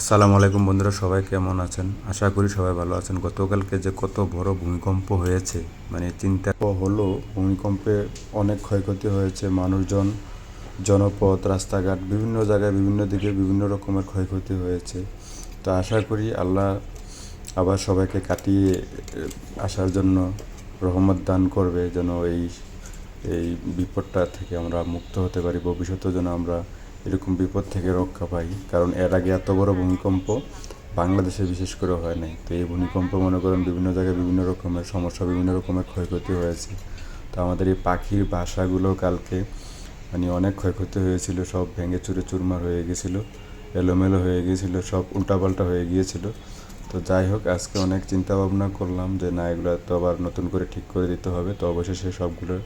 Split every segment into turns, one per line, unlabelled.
আসসালামু আলাইকুম বন্ধুরা, সবাই কেমন আছেন? আশা করি সবাই ভালো আছেন। গতকালকে যে কত বড় ভূমিকম্প হয়েছে মানে চিন্তা হলো, ভূমিকম্পে অনেক ক্ষয়ক্ষতি হয়েছে, মানুষজন, জনপথ, রাস্তাঘাট, বিভিন্ন জায়গায়, বিভিন্ন দিকে বিভিন্ন রকমের ক্ষয়ক্ষতি হয়েছে। তো আশা করি আল্লাহ আবার সবাইকে কাটিয়ে আসার জন্য রহমত দান করবে, যেন এই এই বিপদটা থেকে আমরা মুক্ত হতে পারি ভবিষ্যতে যেন আমরা এরকম বিপদ থেকে রক্ষা পাই। কারণ এর আগে এত বড় ভূমিকম্প বাংলাদেশে বিশেষ করে হয় নাই। তো এই ভূমিকম্প মনে করেন বিভিন্ন জায়গায় বিভিন্ন রকমের সমস্যা, বিভিন্ন রকমের ক্ষয়ক্ষতি হয়েছে। তো আমাদের এই পাখির বাসাগুলো কালকে মানে অনেক ক্ষয়ক্ষতি হয়েছিল, সব ভেঙে চুরে চুরমার হয়ে গেছিল, এলোমেলো হয়ে গিয়েছিল সব উল্টাপাল্টা হয়ে গিয়েছিল। তো যাই হোক, আজকে অনেক চিন্তা ভাবনা করলাম যে না, এগুলো তো আবার নতুন করে ঠিক করে দিতে হবে। তো অবশেষে সবগুলো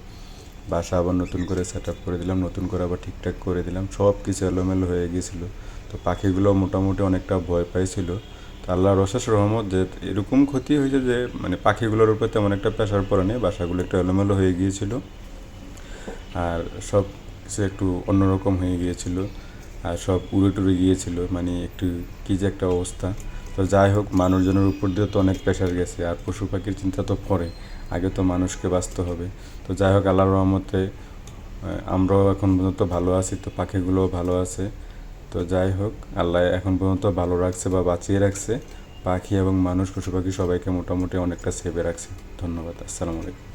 বাসা আবার নতুন করে সেট আপ করে দিলাম, নতুন করে আবার ঠিকঠাক করে দিলাম সব কিছু এলোমেলো হয়ে গিয়েছিল তো পাখিগুলো মোটামুটি অনেকটা ভয় পাইছিল। তো আল্লাহর অশেষ রহমত যে এরকম ক্ষতি হয়েছে যে মানে পাখিগুলোর উপর তেমন একটা প্রেশার পড়ে নেই, বাসাগুলো একটু এলোমেলো হয়ে গিয়েছিল। আর সব কিছু একটু অন্যরকম হয়ে গিয়েছিল। আর সব উড়ে টুড়ে গিয়েছিল মানে একটু কী যে একটা অবস্থা। তো যাই হোক, মানুষজনের উপর দিয়ে তো অনেক প্রেশার গেছে, আর পশু পাখির চিন্তা তো পরে, আগে তো মানুষকে বাঁচতে হবে। তো যাই হোক, আল্লাহর রহমতে আমরাও এখন পর্যন্ত ভালো আছি, তো পাখিগুলোও ভালো আছে। তো যাই হোক, আল্লাহ এখন পর্যন্ত ভালো রাখছে বা বাঁচিয়ে রাখছে। পাখি এবং মানুষ পশু পাখি সবাইকে মোটামুটি অনেকটা সেভে রাখছে। ধন্যবাদ, আসসালামু আলাইকুম।